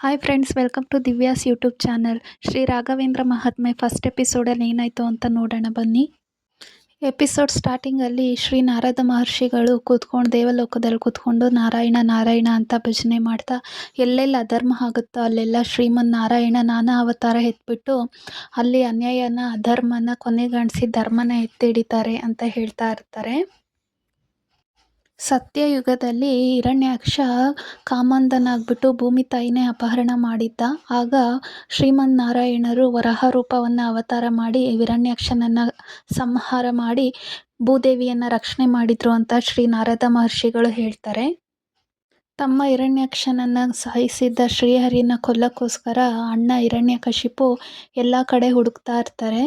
Hi friends welcome to Divya's YouTube channel Shri Raghavendra Mahatme first ಎಪಿಸೋಡಲ್ಲಿ ಏನಾಯಿತು ಅಂತ ನೋಡೋಣ, ಬನ್ನಿ. ಎಪಿಸೋಡ್ ಸ್ಟಾರ್ಟಿಂಗಲ್ಲಿ ಶ್ರೀ ನಾರದ ಮಹರ್ಷಿಗಳು ಕೂತ್ಕೊಂಡು, ದೇವಲೋಕದಲ್ಲಿ ಕೂತ್ಕೊಂಡು ನಾರಾಯಣ ನಾರಾಯಣ ಅಂತ ಭಜನೆ ಮಾಡ್ತಾ, ಎಲ್ಲೆಲ್ಲಿ ಅಧರ್ಮ ಆಗುತ್ತೋ ಅಲ್ಲೆಲ್ಲ ಶ್ರೀಮನ್ ನಾರಾಯಣ ನಾನಾ ಅವತಾರ ಎತ್ಬಿಟ್ಟು ಅಲ್ಲಿ ಅನ್ಯಾಯನ, ಅಧರ್ಮನ ಕೊನೆಗಾಣಿಸಿ ಧರ್ಮನ ಎತ್ತಿ ಹಿಡಿತಾರೆ ಅಂತ ಹೇಳ್ತಾ ಇರ್ತಾರೆ. ಸತ್ಯಯುಗದಲ್ಲಿ ಹಿರಣ್ಯಾಕ್ಷ ಕಾಮಂದನಾಗಿಬಿಟ್ಟು ಭೂಮಿ ತಾಯಿನೇ ಅಪಹರಣ ಮಾಡಿದ್ದ. ಆಗ ಶ್ರೀಮನ್ನಾರಾಯಣರು ವರಹ ರೂಪವನ್ನು ಅವತಾರ ಮಾಡಿ ಹಿರಣ್ಯಾಕ್ಷನನ್ನು ಸಂಹಾರ ಮಾಡಿ ಭೂದೇವಿಯನ್ನು ರಕ್ಷಣೆ ಮಾಡಿದರು ಅಂತ ಶ್ರೀ ನಾರದ ಮಹರ್ಷಿಗಳು ಹೇಳ್ತಾರೆ. ತಮ್ಮ ಹಿರಣ್ಯಾಕ್ಷನನ್ನು ಸಹಿಸಿದ್ದ ಶ್ರೀಹರಿನ ಕೊಲ್ಲಕ್ಕೋಸ್ಕರ ಅಣ್ಣ ಹಿರಣ್ಯಕಶಿಪು ಎಲ್ಲ ಕಡೆ ಹುಡುಕ್ತಾ ಇರ್ತಾರೆ.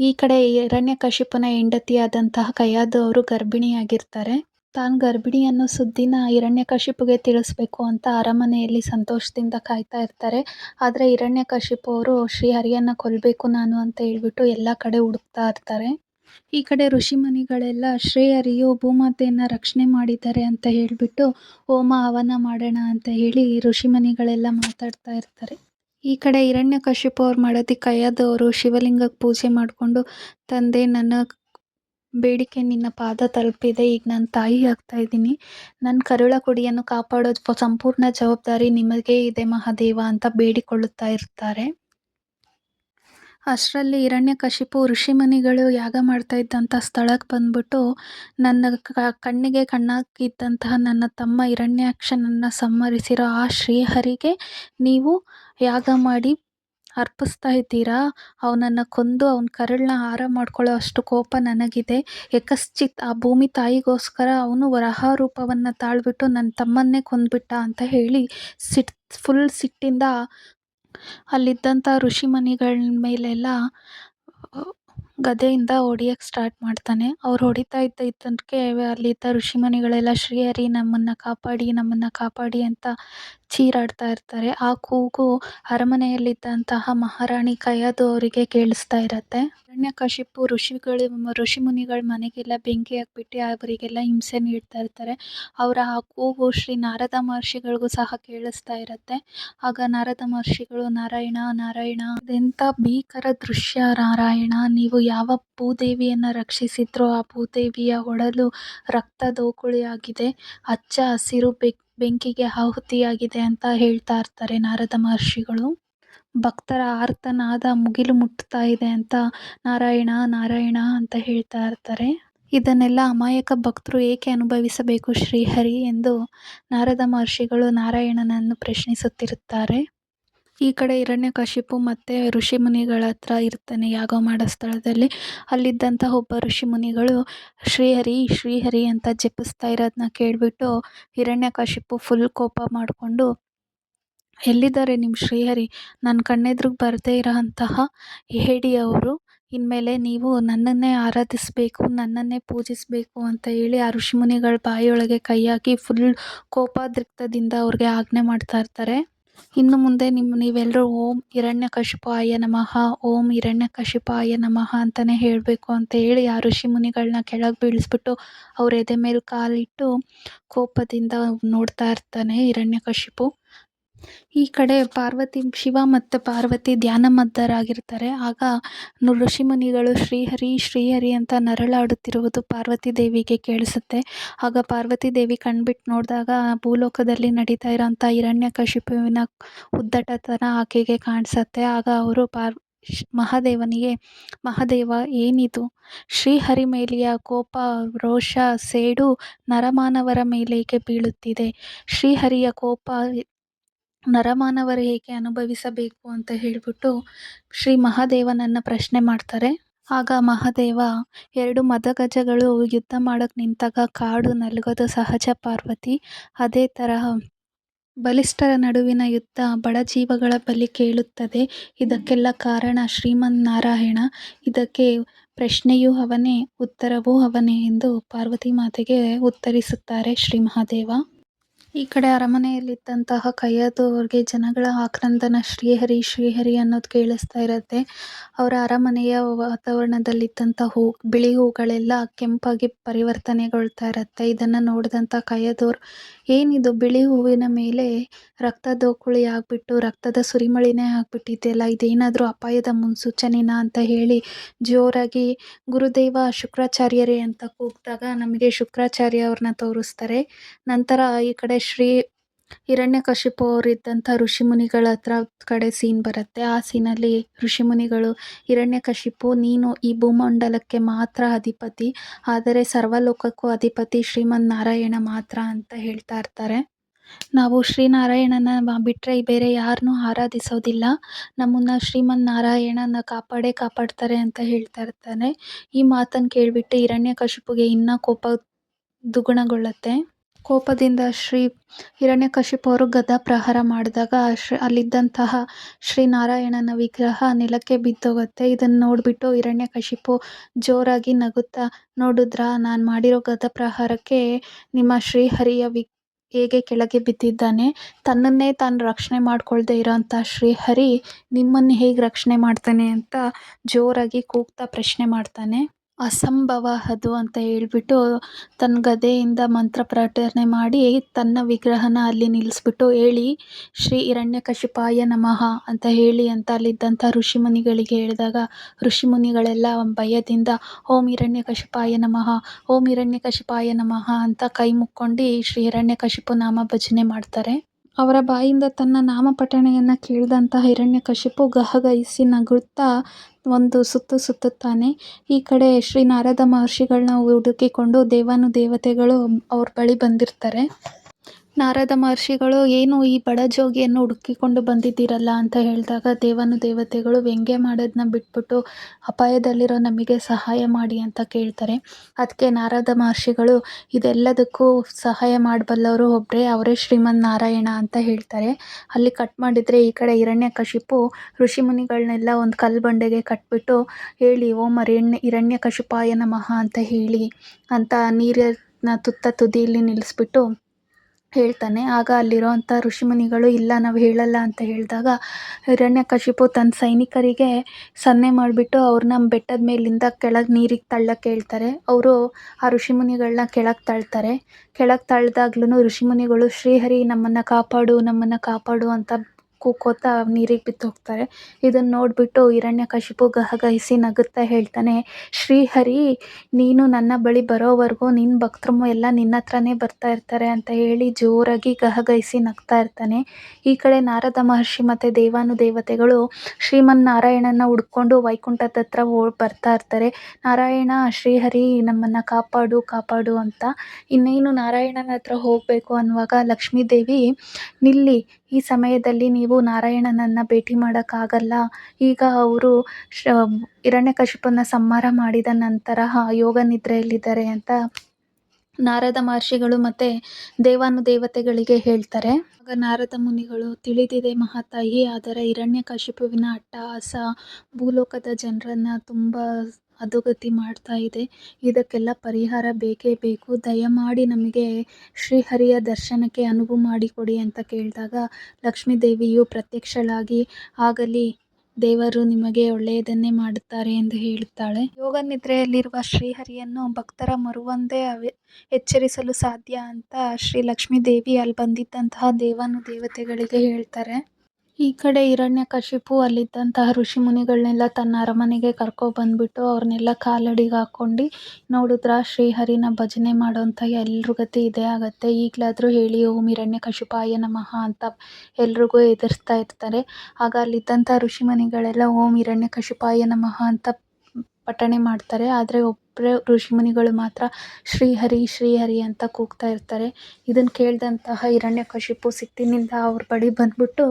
ಈ ಕಡೆ ಹಿರಣ್ಯಕಶಿಪುನ ಹೆಂಡತಿಯಾದಂತಹ ಕೈಯಾದವರು ಗರ್ಭಿಣಿಯಾಗಿರ್ತಾರೆ. ತಾನು ಗರ್ಭಿಣಿ ಅನ್ನೋ ಸುದ್ದಿನ ಹಿರಣ್ಯಕಶಿಪುಗೆ ತಿಳಿಸ್ಬೇಕು ಅಂತ ಅರಮನೆಯಲ್ಲಿ ಸಂತೋಷದಿಂದ ಕಾಯ್ತಾ ಇರ್ತಾರೆ. ಆದರೆ ಹಿರಣ್ಯಕಶಿಪು ಅವರು ಶ್ರೀಹರಿಯನ್ನು ಕೊಲ್ಲಬೇಕು ನಾನು ಅಂತ ಹೇಳ್ಬಿಟ್ಟು ಎಲ್ಲ ಕಡೆ ಹುಡುಕ್ತಾ ಇರ್ತಾರೆ. ಈ ಕಡೆ ಋಷಿಮುನಿಗಳೆಲ್ಲ ಶ್ರೇಯರಿಯು ಭೂಮಾತೆಯನ್ನು ರಕ್ಷಣೆ ಮಾಡಿದ್ದಾರೆ ಅಂತ ಹೇಳಿಬಿಟ್ಟು, ಹೋಮ ಹವನ ಮಾಡೋಣ ಅಂತ ಹೇಳಿ ಋಷಿಮುನಿಗಳೆಲ್ಲ ಮಾತಾಡ್ತಾ ಇರ್ತಾರೆ. ಈ ಕಡೆ ಹಿರಣ್ಯಕಶಿಪು ಅವ್ರು ಮಡದಿ ಕೈಯಾದವರು ಶಿವಲಿಂಗಕ್ಕೆ ಪೂಜೆ ಮಾಡಿಕೊಂಡು, ತಂದೆ, ನನ್ನ ಬೇಡಿಕೆ ನಿನ್ನ ಪಾದ ತಲುಪಿದೆ. ಈಗ ನಾನು ತಾಯಿ ಆಗ್ತಾ ಇದ್ದೀನಿ. ನನ್ನ ಕರುಳ ಕುಡಿಯನ್ನು ಕಾಪಾಡೋದು ಸಂಪೂರ್ಣ ಜವಾಬ್ದಾರಿ ನಿಮಗೆ ಇದೆ ಮಹಾದೇವ ಅಂತ ಬೇಡಿಕೊಳ್ಳುತ್ತಾ ಇರ್ತಾರೆ. ಅಷ್ಟರಲ್ಲಿ ಹಿರಣ್ಯಕಶಿಪು ಋಷಿಮುನಿಗಳು ಯಾಗ ಮಾಡ್ತಾ ಇದ್ದಂಥ ಸ್ಥಳಕ್ಕೆ ಬಂದ್ಬಿಟ್ಟು ನನ್ನ ಕಣ್ಣಿಗೆ ಕಣ್ಣಾಗಿದ್ದಂತಹ ನನ್ನ ತಮ್ಮ ಹಿರಣ್ಯಾಕ್ಷನನ್ನು ಸಂಹರಿಸಿರೋ ಆ ಶ್ರೀಹರಿಗೆ ನೀವು ಯಾಗ ಮಾಡಿ ಅರ್ಪಿಸ್ತಾ ಇದ್ದೀರಾ ಅವನನ್ನು ಕೊಂದು ಅವನ ಕರುಳನ್ನ ಹಾರ ಮಾಡ್ಕೊಳ್ಳೋ ಅಷ್ಟು ಕೋಪ ನನಗಿದೆ. ಯಕಶ್ಚಿತ್ ಆ ಭೂಮಿ ತಾಯಿಗೋಸ್ಕರ ಅವನು ವರಹ ರೂಪವನ್ನು ತಾಳ್ಬಿಟ್ಟು ನನ್ನ ತಮ್ಮನ್ನೇ ಕೊಂದ್ಬಿಟ್ಟ ಅಂತ ಹೇಳಿ ಸಿಟ್, ಫುಲ್ ಸಿಟ್ಟಿಂದ ಅಲ್ಲಿದ್ದಂಥ ಋಷಿಮನಿಗಳ ಮೇಲೆಲ್ಲ ಗದೆಯಿಂದ ಹೊಡಿಯೋಕ್ಕೆ ಸ್ಟಾರ್ಟ್ ಮಾಡ್ತಾನೆ. ಅವ್ರು ಹೊಡಿತಾ ಇದ್ದ ಇದ್ದಕ್ಕೆ ಅಲ್ಲಿದ್ದ ಋಷಿಮನಿಗಳೆಲ್ಲ ಶ್ರೀಹರಿ ನಮ್ಮನ್ನು ಕಾಪಾಡಿ ನಮ್ಮನ್ನು ಕಾಪಾಡಿ ಅಂತ ಚೀರಾಡ್ತಾ ಇರ್ತಾರೆ. ಆ ಕೂಗು ಅರಮನೆಯಲ್ಲಿದ್ದಂತಹ ಮಹಾರಾಣಿ ಕೈಯಾದು ಅವರಿಗೆ ಕೇಳಿಸ್ತಾ ಇರತ್ತೆ. ಹಿರಣ್ಯಕಶಿಪು ಋಷಿಗಳು ಋಷಿ ಮುನಿಗಳ ಮನೆಗೆಲ್ಲ ಬೆಂಕಿ ಹಾಕ್ಬಿಟ್ಟು ಅವರಿಗೆಲ್ಲ ಹಿಂಸೆ ನೀಡ್ತಾ ಇರ್ತಾರೆ. ಅವರ ಆ ಕೂಗು ಶ್ರೀ ನಾರದ ಮಹರ್ಷಿಗಳಿಗೂ ಸಹ ಕೇಳಿಸ್ತಾ ಇರತ್ತೆ. ಆಗ ನಾರದ ಮಹರ್ಷಿಗಳು, ನಾರಾಯಣ ನಾರಾಯಣ ಅದೆಂಥ ಭೀಕರ ದೃಶ್ಯ ನಾರಾಯಣ, ನೀವು ಯಾವ ಭೂದೇವಿಯನ್ನು ರಕ್ಷಿಸಿದ್ರೋ ಆ ಭೂದೇವಿಯ ಒಡಲು ರಕ್ತದೋಕುಳಿಯಾಗಿದೆ ಹಚ್ಚ ಹಸಿರು ಬೆಕ್ ಬೆಂಕಿಗೆ ಆಹುತಿಯಾಗಿದೆ ಅಂತ ಹೇಳ್ತಾ ಇರ್ತಾರೆ ನಾರದ ಮಹರ್ಷಿಗಳು. ಭಕ್ತರ ಆರ್ತನಾದ ಮುಗಿಲು ಮುಟ್ಟುತ್ತಾ ಇದೆ ಅಂತ ನಾರಾಯಣ ನಾರಾಯಣ ಅಂತ ಹೇಳ್ತಾ ಇರ್ತಾರೆ. ಇದನ್ನೆಲ್ಲ ಅಮಾಯಕ ಭಕ್ತರು ಏಕೆ ಅನುಭವಿಸಬೇಕು ಶ್ರೀಹರಿ ಎಂದು ನಾರದ ಮಹರ್ಷಿಗಳು ನಾರಾಯಣನನ್ನು ಪ್ರಶ್ನಿಸುತ್ತಿರುತ್ತಾರೆ. ಈ ಕಡೆ ಹಿರಣ್ಯಕಶಿಪು ಮತ್ತು ಋಷಿಮುನಿಗಳ ಹತ್ರ ಇರ್ತಾನೆ ಯಾಗ ಮಾಡೋ ಸ್ಥಳದಲ್ಲಿ. ಅಲ್ಲಿದ್ದಂಥ ಒಬ್ಬ ಋಷಿಮುನಿಗಳು, ಶ್ರೀಹರಿ ಶ್ರೀಹರಿ ಅಂತ ಜಪಿಸ್ತಾ ಇರೋದನ್ನ ಕೇಳಿಬಿಟ್ಟು ಹಿರಣ್ಯಕಶಿಪು ಫುಲ್ ಕೋಪ ಮಾಡಿಕೊಂಡು, ಎಲ್ಲಿದ್ದಾರೆ ನಿಮ್ಮ ಶ್ರೀಹರಿ? ನನ್ನ ಕಣ್ಣೆದ್ರಿಗೆ ಬರದೇ ಇರೋ ಅಂತಹ ಅವರು. ಇನ್ಮೇಲೆ ನೀವು ನನ್ನನ್ನೇ ಆರಾಧಿಸಬೇಕು, ನನ್ನನ್ನೇ ಪೂಜಿಸಬೇಕು ಅಂತ ಹೇಳಿ ಆ ಋಷಿಮುನಿಗಳ ಬಾಯಿಯೊಳಗೆ ಕೈ ಹಾಕಿ ಫುಲ್ ಕೋಪಾದ್ರಿಕ್ತದಿಂದ ಅವ್ರಿಗೆ ಆಜ್ಞೆ ಮಾಡ್ತಾ ಇರ್ತಾರೆ. ಇನ್ನು ಮುಂದೆ ನಿಮ್ಮ ನೀವೆಲ್ಲರೂ ಓಂ ಹಿರಣ್ಯಕಶಿಪಾಯ ನಮಃ, ಓಂ ಹಿರಣ್ಯಕಶಿಪಾಯ ನಮಃ ಅಂತಲೇ ಹೇಳಬೇಕು ಅಂತ ಹೇಳಿ ಆ ಋಷಿಮುನಿಗಳನ್ನ ಕೆಳಗೆ ಬೀಳಿಸ್ಬಿಟ್ಟು ಅವ್ರ ಎದೆ ಮೇಲೆ ಕಾಲಿಟ್ಟು ಕೋಪದಿಂದ ನೋಡ್ತಾ ಇರ್ತಾನೆ ಹಿರಣ್ಯಕಶಿಪು. ಈ ಕಡೆ ಪಾರ್ವತಿ, ಶಿವ ಮತ್ತು ಪಾರ್ವತಿ ಧ್ಯಾನಮಗ್ನರಾಗಿರ್ತಾರೆ ಆಗ ಋಷಿಮುನಿಗಳು ಶ್ರೀಹರಿ ಶ್ರೀಹರಿ ಅಂತ ನರಳಾಡುತ್ತಿರುವುದು ಪಾರ್ವತಿ ದೇವಿಗೆ ಕೇಳಿಸುತ್ತೆ. ಆಗ ಪಾರ್ವತಿ ದೇವಿ ಕಣ್ಬಿಟ್ಟು ನೋಡಿದಾಗ, ಭೂಲೋಕದಲ್ಲಿ ನಡೀತಾ ಇರೋಂಥ ಹಿರಣ್ಯಕಶಿಪುವಿನ ಉದ್ದಟತನ ಆಕೆಗೆ ಕಾಣಿಸುತ್ತೆ. ಆಗ ಅವರು ಪಾರ್, ಮಹಾದೇವನಿಗೆ, ಮಹಾದೇವ, ಏನಿದು? ಶ್ರೀಹರಿ ಮೇಲೆಯ ಕೋಪ, ರೋಷ, ಸೇಡು ನರಮಾನವರ ಮೇಲೇಕೆ ಬೀಳುತ್ತಿದೆ? ಶ್ರೀಹರಿಯ ಕೋಪ ನರಮಾನವರು ಹೇಗೆ ಅನುಭವಿಸಬೇಕು ಅಂತ ಹೇಳಿಬಿಟ್ಟು ಶ್ರೀ ಮಹಾದೇವನನ್ನು ಪ್ರಶ್ನೆ ಮಾಡ್ತಾರೆ. ಆಗ ಮಹಾದೇವ, ಎರಡು ಮದಗಜಗಳು ಯುದ್ಧ ಮಾಡೋಕ್ಕೆ ನಿಂತಾಗ ಕಾಡು ನಲುಗೋದು ಸಹಜ ಪಾರ್ವತಿ. ಅದೇ ತರಹ ಬಲಿಷ್ಠರ ನಡುವಿನ ಯುದ್ಧ ಬಡ ಜೀವಗಳ ಬಲಿ ಕೇಳುತ್ತದೆ. ಇದಕ್ಕೆಲ್ಲ ಕಾರಣ ಶ್ರೀಮನ್ನಾರಾಯಣ. ಇದಕ್ಕೆ ಪ್ರಶ್ನೆಯೂ ಅವನೇ, ಉತ್ತರವೂ ಅವನೇ ಎಂದು ಪಾರ್ವತಿ ಮಾತೆಗೆ ಉತ್ತರಿಸುತ್ತಾರೆ ಶ್ರೀ ಮಹಾದೇವ. ಈ ಕಡೆ ಅರಮನೆಯಲ್ಲಿದ್ದಂತಹ ಕೈಯದು ಅವ್ರಿಗೆ ಜನಗಳ ಆಕ್ರಂದನ ಶ್ರೀಹರಿ ಶ್ರೀಹರಿ ಅನ್ನೋದು ಕೇಳಿಸ್ತಾ ಇರತ್ತೆ. ಅವರ ಅರಮನೆಯ ವಾತಾವರಣದಲ್ಲಿದ್ದಂಥ ಹೂ, ಬಿಳಿ ಹೂಗಳೆಲ್ಲ ಕೆಂಪಾಗಿ ಪರಿವರ್ತನೆಗೊಳ್ತಾ ಇರತ್ತೆ. ಇದನ್ನು ನೋಡಿದಂಥ ಕೈಯದವ್ರು ಏನಿದು ಬಿಳಿ ಹೂವಿನ ಮೇಲೆ ರಕ್ತದೋಕುಳಿ ಆಗಿಬಿಟ್ಟು, ರಕ್ತದ ಸುರಿಮಳಿನೇ ಆಗಿಬಿಟ್ಟಿದೆಯಲ್ಲ, ಇದೇನಾದರೂ ಅಪಾಯದ ಮುನ್ಸೂಚನೆನಾ ಅಂತ ಹೇಳಿ ಜೋರಾಗಿ ಗುರುದೇವ ಶುಕ್ರಾಚಾರ್ಯರೇ ಅಂತ ಕೂಗಿದಾಗ ನಮಗೆ ಶುಕ್ರಾಚಾರ್ಯ ಅವ್ರನ್ನ ತೋರಿಸ್ತಾರೆ. ನಂತರ ಈ ಕಡೆ ಶ್ರೀ ಹಿರಣ್ಯಕಶಿಪು ಅವರಿದ್ದಂಥ ಋಷಿಮುನಿಗಳ ಹತ್ರ ಕಡೆ ಸೀನ್ ಬರುತ್ತೆ. ಆ ಸೀನಲ್ಲಿ ಋಷಿಮುನಿಗಳು, ಹಿರಣ್ಯಕಶಿಪು, ನೀನು ಈ ಭೂಮಂಡಲಕ್ಕೆ ಮಾತ್ರ ಅಧಿಪತಿ, ಆದರೆ ಸರ್ವಲೋಕಕ್ಕೂ ಅಧಿಪತಿ ಶ್ರೀಮನ್ನಾರಾಯಣ ಮಾತ್ರ ಅಂತ ಹೇಳ್ತಾ ಇರ್ತಾರೆ. ನಾವು ಶ್ರೀನಾರಾಯಣನ ಬಿಟ್ಟರೆ ಬೇರೆ ಯಾರನ್ನೂ ಆರಾಧಿಸೋದಿಲ್ಲ. ನಮ್ಮನ್ನು ಶ್ರೀಮನ್ನಾರಾಯಣನ ಕಾಪಾಡೇ ಕಾಪಾಡ್ತಾರೆ ಅಂತ ಹೇಳ್ತಾ ಇರ್ತಾನೆ. ಈ ಮಾತನ್ನು ಕೇಳಿಬಿಟ್ಟು ಹಿರಣ್ಯಕಶಿಪುಗೆ ಇನ್ನೂ ಕೋಪ ದ್ವಿಗುಣಗೊಳ್ಳುತ್ತೆ. ಕೋಪದಿಂದ ಶ್ರೀ ಹಿರಣ್ಯಕಶಿಪು ಅವರು ಗದಾ ಪ್ರಹಾರ ಮಾಡಿದಾಗ ಶ್ರೀ ಅಲ್ಲಿದ್ದಂತಹ ಶ್ರೀನಾರಾಯಣನ ವಿಗ್ರಹ ನೆಲಕ್ಕೆ ಬಿದ್ದೋಗುತ್ತೆ. ಇದನ್ನು ನೋಡಿಬಿಟ್ಟು ಹಿರಣ್ಯಕಶಿಪು ಜೋರಾಗಿ ನಗುತ್ತಾ, ನೋಡಿದ್ರಾ, ನಾನು ಮಾಡಿರೋ ಗದಾ ಪ್ರಹಾರಕ್ಕೆ ನಿಮ್ಮ ಶ್ರೀಹರಿಯ ವಿ ಹೇಗೆ ಕೆಳಗೆ ಬಿದ್ದಿದ್ದಾನೆ? ತನ್ನನ್ನೇ ತಾನು ರಕ್ಷಣೆ ಮಾಡ್ಕೊಳ್ದೇ ಇರೋಂಥ ಶ್ರೀಹರಿ ನಿಮ್ಮನ್ನು ಹೇಗೆ ರಕ್ಷಣೆ ಮಾಡ್ತಾನೆ ಅಂತ ಜೋರಾಗಿ ಕೂಗ್ತಾ ಪ್ರಶ್ನೆ ಮಾಡ್ತಾನೆ. ಅಸಂಭವ ಅದು ಅಂತ ಹೇಳ್ಬಿಟ್ಟು ತನ್ನ ಗದೆಯಿಂದ ಮಂತ್ರ ಪ್ರಾರ್ಥನೆ ಮಾಡಿ ತನ್ನ ವಿಗ್ರಹನ ಅಲ್ಲಿ ನಿಲ್ಲಿಸ್ಬಿಟ್ಟು ಹೇಳಿ, ಶ್ರೀ ಹಿರಣ್ಯಕಶಿಪಾಯ ನಮಃ ಅಂತ ಹೇಳಿ ಅಂತ ಅಲ್ಲಿದ್ದಂಥ ಋಷಿಮುನಿಗಳಿಗೆ ಹೇಳಿದಾಗ ಋಷಿಮುನಿಗಳೆಲ್ಲ ಭಯದಿಂದ, ಓಂ ಹಿರಣ್ಯಕಶಿಪಾಯ ನಮಃ, ಓಂ ಹಿರಣ್ಯಕಶಿಪಾಯ ನಮಃ ಅಂತ ಕೈ ಮುಕ್ಕೊಂಡು ಶ್ರೀ ಹಿರಣ್ಯಕಶಿಪು ನಾಮ ಭಜನೆ ಮಾಡ್ತಾರೆ. ಅವರ ಬಾಯಿಂದ ತನ್ನ ನಾಮಪಠಣೆಯನ್ನು ಕೇಳಿದಂತಹ ಹಿರಣ್ಯಕಶಿಪು ಗಹಗಹಿಸಿ ನಗುತ್ತಾ ಒಂದು ಸುತ್ತು ಸುತ್ತುತ್ತಾನೆ. ಈ ಕಡೆ ಶ್ರೀ ನಾರದ ಮಹರ್ಷಿಗಳನ್ನ ಹುಡುಕಿಕೊಂಡು ದೇವಾನುದೇವತೆಗಳು ಅವ್ರ ಬಳಿ ಬಂದಿರ್ತಾರೆ. ನಾರದ ಮಹರ್ಷಿಗಳು ಏನು ಈ ಬಡ ಜೋಗಿಯನ್ನು ಹುಡುಕಿಕೊಂಡು ಬಂದಿದ್ದೀರಲ್ಲ ಅಂತ ಹೇಳಿದಾಗ ದೇವನು ದೇವತೆಗಳು ವ್ಯಂಗ್ಯ ಮಾಡೋದನ್ನ ಬಿಟ್ಬಿಟ್ಟು ಅಪಾಯದಲ್ಲಿರೋ ನಮಗೆ ಸಹಾಯ ಮಾಡಿ ಅಂತ ಕೇಳ್ತಾರೆ. ಅದಕ್ಕೆ ನಾರದ ಮಹರ್ಷಿಗಳು ಇದೆಲ್ಲದಕ್ಕೂ ಸಹಾಯ ಮಾಡಬಲ್ಲವರು ಒಬ್ಬರೇ ಅವರೇ ಶ್ರೀಮನ್ನಾರಾಯಣ ಅಂತ ಹೇಳ್ತಾರೆ. ಅಲ್ಲಿ ಕಟ್ ಮಾಡಿದರೆ ಈ ಕಡೆ ಹಿರಣ್ಯಕಶಿಪು ಋಷಿಮುನಿಗಳನ್ನೆಲ್ಲ ಒಂದು ಕಲ್ಲು ಬಂಡೆಗೆ ಕಟ್ಬಿಟ್ಟು ಹೇಳಿ, ಓಂ ಅರಣ್ಯ ಹಿರಣ್ಯಕಶಿಪಾಯ ನಮಃ ಅಂತ ಹೇಳಿ ಅಂತ ನೀರನ್ನ ತುತ್ತ ತುದಿಯಲ್ಲಿ ನಿಲ್ಲಿಸ್ಬಿಟ್ಟು ಹೇಳ್ತಾನೆ, ಆಗ ಅಲ್ಲಿರುವಂಥ ಋಷಿಮುನಿಗಳು, ಇಲ್ಲ, ನಾವು ಹೇಳಲ್ಲ ಅಂತ ಹೇಳಿದಾಗ ಹಿರಣ್ಯಕಶಿಪು ತನ್ನ ಸೈನಿಕರಿಗೆ ಸನ್ನೆ ಮಾಡಿಬಿಟ್ಟು ಅವ್ರನ್ನ ಬೆಟ್ಟದ ಮೇಲಿಂದ ಕೆಳಗೆ ನೀರಿಗೆ ತಳ್ಳಕ್ಕೆ ಹೇಳ್ತಾರೆ. ಅವರು ಆ ಋಷಿಮುನಿಗಳನ್ನ ಕೆಳಗೆ ತಳ್ತಾರೆ. ಕೆಳಗೆ ತಳ್ದಾಗ್ಲೂ ಋಷಿಮುನಿಗಳು, ಶ್ರೀಹರಿ ನಮ್ಮನ್ನು ಕಾಪಾಡು ನಮ್ಮನ್ನು ಕಾಪಾಡು ಅಂತ ಕೂಗ್ಕೋತಾ ನೀರಿಗೆ ಬಿದ್ದು ಹೋಗ್ತಾರೆ. ಇದನ್ನು ನೋಡಿಬಿಟ್ಟು ಹಿರಣ್ಯಕಶಿಪು ಗಹಗಹಿಸಿ ನಗುತ್ತಾ ಹೇಳ್ತಾನೆ, ಶ್ರೀಹರಿ, ನೀನು ನನ್ನ ಬಳಿ ಬರೋವರೆಗೂ ನಿನ್ನ ಭಕ್ತರು ಎಲ್ಲ ನಿನ್ನ ಹತ್ರನೇ ಬರ್ತಾ ಇರ್ತಾರೆ ಅಂತ ಹೇಳಿ ಜೋರಾಗಿ ಗಹಗಹಿಸಿ ನಗ್ತಾ ಇರ್ತಾನೆ. ಈ ಕಡೆ ನಾರದ ಮಹರ್ಷಿ ಮತ್ತು ದೇವಾನುದೇವತೆಗಳು ಶ್ರೀಮನ್ನಾರಾಯಣನ ಹುಡ್ಕೊಂಡು ವೈಕುಂಠದ ಹತ್ರ ಬರ್ತಾ ಇರ್ತಾರೆ. ನಾರಾಯಣ, ಶ್ರೀಹರಿ, ನಮ್ಮನ್ನು ಕಾಪಾಡು ಕಾಪಾಡು ಅಂತ. ಇನ್ನೇನು ನಾರಾಯಣನ ಹತ್ರ ಹೋಗಬೇಕು ಅನ್ನುವಾಗ ಲಕ್ಷ್ಮೀದೇವಿ, ನಿಲ್ಲಿ, ಈ ಸಮಯದಲ್ಲಿ ನೀವು ನಾರಾಯಣನನ್ನು ಭೇಟಿ ಮಾಡೋಕ್ಕಾಗಲ್ಲ. ಈಗ ಅವರು ಶ ಹಿರಣ್ಯಕಶಿಪುನ ಸಂಹಾರ ಮಾಡಿದ ನಂತರ ಯೋಗ ನಿದ್ರೆಯಲ್ಲಿದ್ದಾರೆ ಅಂತ ನಾರದ ಮಹರ್ಷಿಗಳು ಮತ್ತು ದೇವಾನುದೇವತೆಗಳಿಗೆ ಹೇಳ್ತಾರೆ. ಆಗ ನಾರದ ಮುನಿಗಳು, ತಿಳಿದಿದೆ ಮಹಾತಾಯಿ, ಆದರೆ ಹಿರಣ್ಯಕಶಿಪುವಿನ ಅಟ್ಟಹಾಸ ಭೂಲೋಕದ ಜನರನ್ನು ತುಂಬ ಅಧೋಗತಿ ಮಾಡ್ತಾ ಇದೆ. ಇದಕ್ಕೆಲ್ಲ ಪರಿಹಾರ ಬೇಕೇ ಬೇಕು. ದಯಮಾಡಿ ನಮಗೆ ಶ್ರೀಹರಿಯ ದರ್ಶನಕ್ಕೆ ಅನುವು ಮಾಡಿಕೊಡಿ ಅಂತ ಕೇಳಿದಾಗ ಲಕ್ಷ್ಮೀದೇವಿಯು ಪ್ರತ್ಯಕ್ಷಳಾಗಿ, ಆಗಲಿ, ದೇವರು ನಿಮಗೆ ಒಳ್ಳೆಯದನ್ನೇ ಮಾಡುತ್ತಾರೆ ಎಂದು ಹೇಳುತ್ತಾಳೆ. ಯೋಗ ನಿದ್ರೆಯಲ್ಲಿರುವ ಶ್ರೀಹರಿಯನ್ನು ಭಕ್ತರ ಮರುವಂದೇ ಎಚ್ಚರಿಸಲು ಸಾಧ್ಯ ಅಂತ ಶ್ರೀ ಲಕ್ಷ್ಮೀ ದೇವಿ ಅಲ್ಲಿ ಬಂದಿದ್ದಂತಹ ದೇವಾನುದೇವತೆಗಳಿಗೆ ಹೇಳ್ತಾರೆ. ಈ ಕಡೆ ಹಿರಣ್ಯಕಶಿಪು ಅಲ್ಲಿದ್ದಂತಹ ಋಷಿಮುನಿಗಳನ್ನೆಲ್ಲ ತನ್ನ ಅರಮನೆಗೆ ಕರ್ಕೊಬಂದ್ಬಿಟ್ಟು ಅವ್ರನ್ನೆಲ್ಲ ಕಾಲಡಿಗೆ ಹಾಕೊಂಡು ನೋಡಿದ್ರ ಶ್ರೀಹರಿನ ಭಜನೆ ಮಾಡೋಂಥ ಎಲ್ರ ಗತಿ ಇದೇ ಆಗುತ್ತೆ. ಈಗಲಾದರೂ ಹೇಳಿ, ಓಂ ಹಿರಣ್ಯಕಶಿಪಾಯ ನಮಃ ಅಂತ ಎಲ್ರಿಗೂ ಎದುರಿಸ್ತಾ ಇರ್ತಾರೆ. ಆಗ ಅಲ್ಲಿದ್ದಂಥ ಋಷಿಮುನಿಗಳೆಲ್ಲ ಓಂ ಹಿರಣ್ಯಕಶಿಪಾಯ ನಮಃ ಅಂತ ಪಠಣೆ ಮಾಡ್ತಾರೆ. ಆದರೆ ಒಬ್ಬರೇ ಋಷಿಮುನಿಗಳು ಮಾತ್ರ ಶ್ರೀಹರಿ ಶ್ರೀಹರಿ ಅಂತ ಕೂಗ್ತಾ ಇರ್ತಾರೆ. ಇದನ್ನು ಕೇಳಿದಂತಹ ಹಿರಣ್ಯಕಶಿಪು ಸಿಟ್ಟಿನಿಂದ ಅವ್ರ ಬಳಿ ಬಂದ್ಬಿಟ್ಟು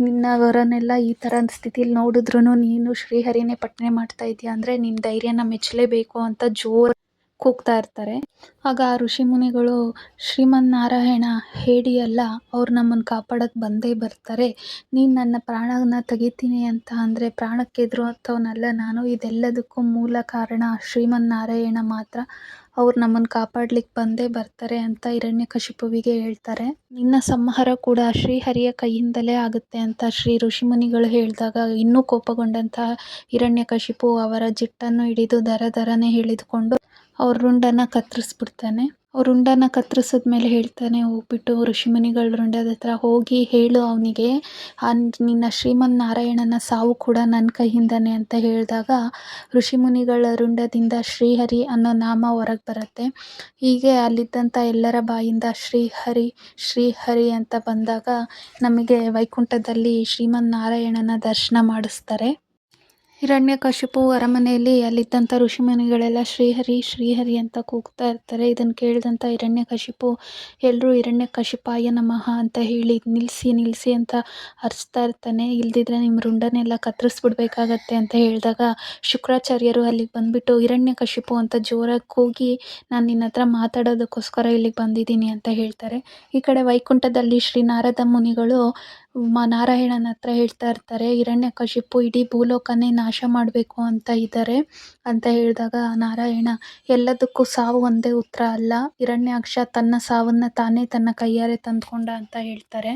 ನಿನ್ನವರನ್ನೆಲ್ಲ ಈ ಥರ ಸ್ಥಿತಿಲಿ ನೋಡಿದ್ರೂ ನೀನು ಶ್ರೀಹರಿನೇ ಪಠಣೆ ಮಾಡ್ತಾ ಇದೀಯ? ಅಂದರೆ ನಿನ್ನ ಧೈರ್ಯನ ಮೆಚ್ಚಲೇಬೇಕು ಅಂತ ಜೋರು ಕೂಗ್ತಾ ಇರ್ತಾರೆ. ಆಗ ಆ ಋಷಿಮುನಿಗಳು ಶ್ರೀಮನ್ನಾರಾಯಣ ಹೇಡಿಯಲ್ಲ ಅವ್ರು ನಮ್ಮನ್ನು ಕಾಪಾಡೋಕ್ಕೆ ಬಂದೇ ಬರ್ತಾರೆ. ನೀನು ನನ್ನ ಪ್ರಾಣನ ತೆಗಿತೀನಿ ಅಂತ ಅಂದರೆ ಪ್ರಾಣಕ್ಕೆ ಹೆದ್ರುವಂಥವನಲ್ಲ ನಾನು ಇದೆಲ್ಲದಕ್ಕೂ ಮೂಲ ಕಾರಣ ಶ್ರೀಮನ್ನಾರಾಯಣ ಮಾತ್ರ. ಅವ್ರು ನಮ್ಮನ್ನು ಕಾಪಾಡ್ಲಿಕ್ಕೆ ಬಂದೇ ಬರ್ತಾರೆ ಅಂತ ಹಿರಣ್ಯಕಶಿಪುವಿಗೆ ಹೇಳ್ತಾರೆ. ನಿನ್ನ ಸಂಹಾರ ಕೂಡ ಶ್ರೀಹರಿಯ ಕೈಯಿಂದಲೇ ಆಗುತ್ತೆ ಅಂತ ಶ್ರೀ ಋಷಿಮುನಿಗಳು ಹೇಳಿದಾಗ ಇನ್ನೂ ಕೋಪಗೊಂಡಂತಹ ಹಿರಣ್ಯಕಶಿಪು ಅವರ ಜಿಟ್ಟನ್ನು ಹಿಡಿದು ದರ ದರನೇ ಎಳೆದುಕೊಂಡು ಅವ್ರ ರುಂಡನ ಕತ್ತರಿಸ್ಬಿಡ್ತಾನೆ. ಅವ್ರ ರುಂಡನ ಕತ್ತರಿಸಿದ್ಮೇಲೆ ಹೇಳ್ತಾನೆ ಹೋಗ್ಬಿಟ್ಟು ಋಷಿಮುನಿಗಳ ರುಂಡದ ಹತ್ರ ಹೋಗಿ ಹೇಳು ಅವನಿಗೆ. ನಿನ್ನ ಶ್ರೀಮನ್ನಾರಾಯಣನ ಸಾವು ಕೂಡ ನನ್ನ ಕೈಯಿಂದನೇ ಅಂತ ಹೇಳಿದಾಗ ಋಷಿಮುನಿಗಳ ರುಂಡದಿಂದ ಶ್ರೀಹರಿ ಅನ್ನೋ ನಾಮ ಹೊರಗೆ ಬರುತ್ತೆ. ಹೀಗೆ ಅಲ್ಲಿದ್ದಂಥ ಎಲ್ಲರ ಬಾಯಿಂದ ಶ್ರೀಹರಿ ಶ್ರೀಹರಿ ಅಂತ ಬಂದಾಗ ನಮಗೆ ವೈಕುಂಠದಲ್ಲಿ ಶ್ರೀಮನ್ನಾರಾಯಣನ ದರ್ಶನ ಮಾಡಿಸ್ತಾರೆ. ಹಿರಣ್ಯಕಶಿಪು ಅರಮನೆಯಲ್ಲಿ ಅಲ್ಲಿದ್ದಂಥ ಋಷಿಮುನಿಗಳೆಲ್ಲ ಶ್ರೀಹರಿ ಶ್ರೀಹರಿ ಅಂತ ಕೂಗ್ತಾ ಇರ್ತಾರೆ. ಇದನ್ನು ಕೇಳಿದಂಥ ಹಿರಣ್ಯಕಶಿಪು ಎಲ್ಲರೂ ಹಿರಣ್ಯಕಶಿಪಾಯ ನಮಃ ಅಂತ ಹೇಳಿ ನಿಲ್ಲಿಸಿ ನಿಲ್ಲಿಸಿ ಅಂತ ಹರಿಸ್ತಾ ಇರ್ತಾನೆ. ಇಲ್ದಿದ್ರೆ ನಿಮ್ಮ ರುಂಡನೆಲ್ಲ ಕತ್ತರಿಸ್ಬಿಡ್ಬೇಕಾಗತ್ತೆ ಅಂತ ಹೇಳಿದಾಗ ಶುಕ್ರಾಚಾರ್ಯರು ಅಲ್ಲಿಗೆ ಬಂದುಬಿಟ್ಟು ಹಿರಣ್ಯಕಶಿಪು ಅಂತ ಜೋರಾಗಿ ಕೂಗಿ ನಾನು ನಿನ್ನ ಹತ್ರ ಮಾತಾಡೋದಕ್ಕೋಸ್ಕರ ಇಲ್ಲಿಗೆ ಬಂದಿದ್ದೀನಿ ಅಂತ ಹೇಳ್ತಾರೆ. ಈ ಕಡೆ ವೈಕುಂಠದಲ್ಲಿ ಶ್ರೀ ನಾರದ ಮುನಿಗಳು ನಾರಾಯಣನ ಹತ್ರ ಹೇಳ್ತಾ ಇರ್ತಾರೆ ಹಿರಣ್ಯಕಶಿಪು ಇಡೀ ಭೂಲೋಕನೇ ನಾಶ ಮಾಡಬೇಕು ಅಂತ ಇದ್ದಾರೆ ಅಂತ ಹೇಳಿದಾಗ, ನಾರಾಯಣ, ಎಲ್ಲದಕ್ಕೂ ಸಾವು ಒಂದೇ ಉತ್ತರ ಅಲ್ಲ. ಹಿರಣ್ಯಾಕ್ಷ ತನ್ನ ಸಾವನ್ನು ತಾನೇ ತನ್ನ ಕೈಯಾರೆ ತಂದುಕೊಂಡ ಅಂತ ಹೇಳ್ತಾರೆ.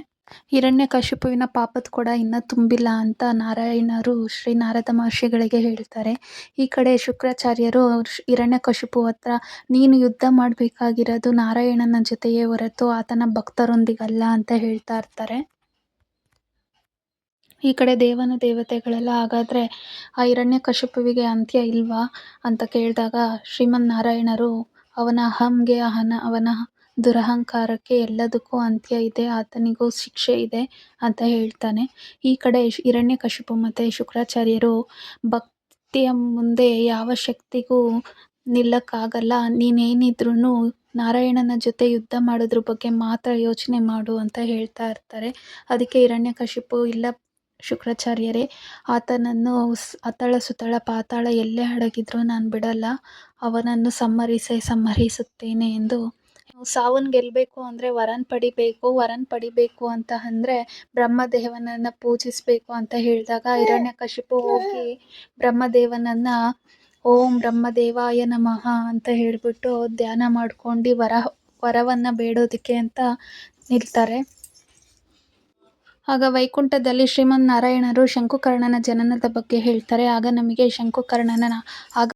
ಹಿರಣ್ಯಕಶಿಪುವಿನ ಪಾಪದ ಕೂಡ ಇನ್ನೂ ತುಂಬಿಲ್ಲ ಅಂತ ನಾರಾಯಣರು ಶ್ರೀ ನಾರದ ಮಹರ್ಷಿಗಳಿಗೆ ಹೇಳ್ತಾರೆ. ಈ ಕಡೆ ಶುಕ್ರಾಚಾರ್ಯರು ಹಿರಣ್ಯಕಶಿಪು ಹತ್ರ ನೀನು ಯುದ್ಧ ಮಾಡಬೇಕಾಗಿರೋದು ನಾರಾಯಣನ ಜೊತೆಯೇ ಹೊರತು ಆತನ ಭಕ್ತರೊಂದಿಗಲ್ಲ ಅಂತ ಹೇಳ್ತಾ ಇರ್ತಾರೆ. ಈ ಕಡೆ ದೇವನ ದೇವತೆಗಳೆಲ್ಲ ಹಾಗಾದರೆ ಆ ಹಿರಣ್ಯಕಶಿಪುವಿಗೆ ಅಂತ್ಯ ಇಲ್ವಾ ಅಂತ ಕೇಳಿದಾಗ ಶ್ರೀಮನ್ನಾರಾಯಣರು ಅವನ ಅಹಂಗೆ ಅಹನ, ಅವನ ದುರಹಂಕಾರಕ್ಕೆ ಎಲ್ಲದಕ್ಕೂ ಅಂತ್ಯ ಇದೆ, ಆತನಿಗೂ ಶಿಕ್ಷೆ ಇದೆ ಅಂತ ಹೇಳ್ತಾನೆ. ಈ ಕಡೆ ಹಿರಣ್ಯಕಶಿಪು ಮತ್ತು ಶುಕ್ರಾಚಾರ್ಯರು ಭಕ್ತಿಯ ಮುಂದೆ ಯಾವ ಶಕ್ತಿಗೂ ನಿಲ್ಲಕ್ಕಾಗಲ್ಲ ನೀನೇನಿದ್ರೂ ನಾರಾಯಣನ ಜೊತೆ ಯುದ್ಧ ಮಾಡೋದ್ರ ಬಗ್ಗೆ ಮಾತ್ರ ಯೋಚನೆ ಮಾಡು ಅಂತ ಹೇಳ್ತಾ ಇರ್ತಾರೆ. ಅದಕ್ಕೆ ಹಿರಣ್ಯಕಶಿಪು ಇಲ್ಲ ಶುಕ್ರಾಚಾರ್ಯರೇ, ಆತನನ್ನು ಅತಳ ಸುತಳ ಪಾತಾಳ ಎಲ್ಲೇ ಅಡಗಿದ್ರೂ ನಾನು ಬಿಡಲ್ಲ. ಅವನನ್ನು ಸಂಹರಿಸೇ ಸಮ್ಮರಿಸುತ್ತೇನೆ ಎಂದು. ಸಾವನ್ನ ಗೆಲ್ಲಬೇಕು ಅಂದರೆ ವರನ ಪಡಿಬೇಕು ವರನ ಪಡಿಬೇಕು ಅಂತ ಅಂದರೆ ಬ್ರಹ್ಮದೇವನನ್ನು ಪೂಜಿಸಬೇಕು ಅಂತ ಹೇಳಿದಾಗ ಹಿರಣ್ಯಕಶಿಪು ಹೋಗಿ ಬ್ರಹ್ಮದೇವನನ್ನು ಓಂ ಬ್ರಹ್ಮದೇವಾಯ ನಮಃ ಅಂತ ಹೇಳಿಬಿಟ್ಟು ಧ್ಯಾನ ಮಾಡ್ಕೊಂಡು ವರ, ವರವನ್ನು ಬೇಡೋದಕ್ಕೆ ಅಂತ ನಿಲ್ತಾರೆ. ಆಗ ವೈಕುಂಠದಲ್ಲಿ ಶ್ರೀಮನ್ನಾರಾಯಣರು ಶಂಕುಕರ್ಣನ ಜನನದ ಬಗ್ಗೆ ಹೇಳ್ತಾರೆ. ಆಗ ನಮಗೆ ಶಂಕುಕರ್ಣನ ಆಗ